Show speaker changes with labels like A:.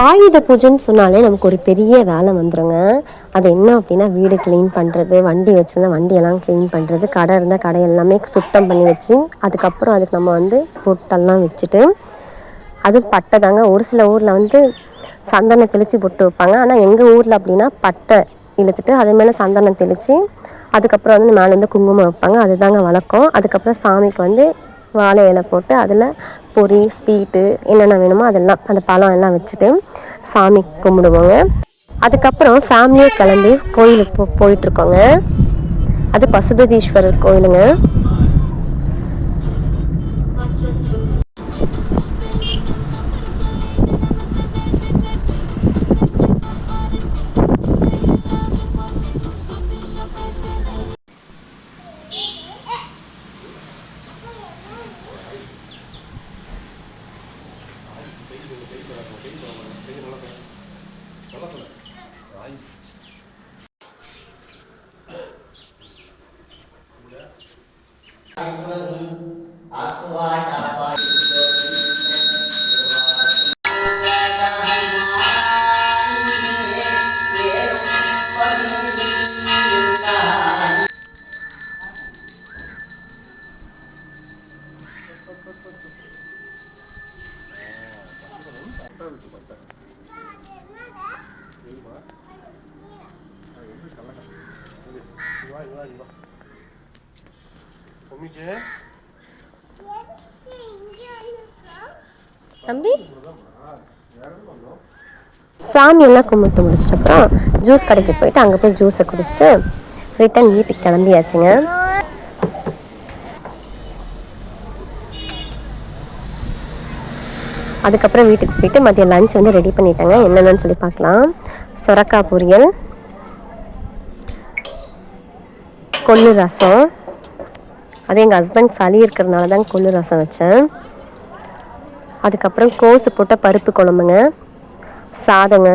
A: ஆயுத பூஜைன்னு சொன்னாலே நமக்கு ஒரு பெரிய வேலை வந்துருங்க. அது என்ன அப்படின்னா வீடு க்ளீன் பண்ணுறது வண்டி வச்சுருந்தா வண்டியெல்லாம் க்ளீன் பண்ணுறது கடை இருந்தால் கடை எல்லாமே சுத்தம் பண்ணி வச்சு அதுக்கப்புறம் அதுக்கு நம்ம வந்து பொட்டெல்லாம் வச்சுட்டு அதுவும் பட்டை தாங்க. ஒரு சில ஊரில் வந்து சந்தனம் தெளித்து பொட்டு வைப்பாங்க. ஆனால் எங்கள் ஊரில் அப்படின்னா பட்டை இழுத்துட்டு அது மேலே சந்தனம் தெளித்து அதுக்கப்புறம் வந்து மேலே வந்து குங்குமம் வைப்பாங்க. அதுதாங்க வழக்கம். அதுக்கப்புறம் சாமிக்கு வந்து வாழை இலை போட்டு அதில் பொரி ஸ்வீட்டு என்னென்ன வேணுமோ அதெல்லாம் அந்த பழம் எல்லாம் வச்சுட்டு சாமி கும்பிடுவோங்க. அதுக்கப்புறம் ஃபேமிலியாக கிளம்பி கோயிலுக்கு போ போயிட்டுருக்கோங்க. அது பசுபதீஸ்வரர் கோயிலுங்க. நீங்கள் கை போடாமல் கை போடாமல் கை நல்லா வளர்க்கல வாய் ஆத்வாட தம்பி? சாமியெல்லாம் கும்பிட்டு முடிச்சிட்ட அப்புறம் ஜூஸ் கடைக்கு போயிட்டு அங்கே போய் ஜூஸை குடிச்சிட்டு ரிட்டன் வீட்டுக்கு கிளம்பியாச்சுங்க. அதுக்கப்புறம் வீட்டுக்கு போயிட்டு மதியம் லஞ்ச் வந்து ரெடி பண்ணிட்டாங்க. என்னென்னு சொல்லி பார்க்கலாம். சுரக்கா பொரியல் கொள்ளு ரசம். அது எங்கள் ஹஸ்பண்ட் சளி இருக்கிறதுனால தான் கொள்ளு ரசம் வச்சேன். அதுக்கப்புறம் கோஸு போட்ட பருப்பு குழம்புங்க சாதங்க.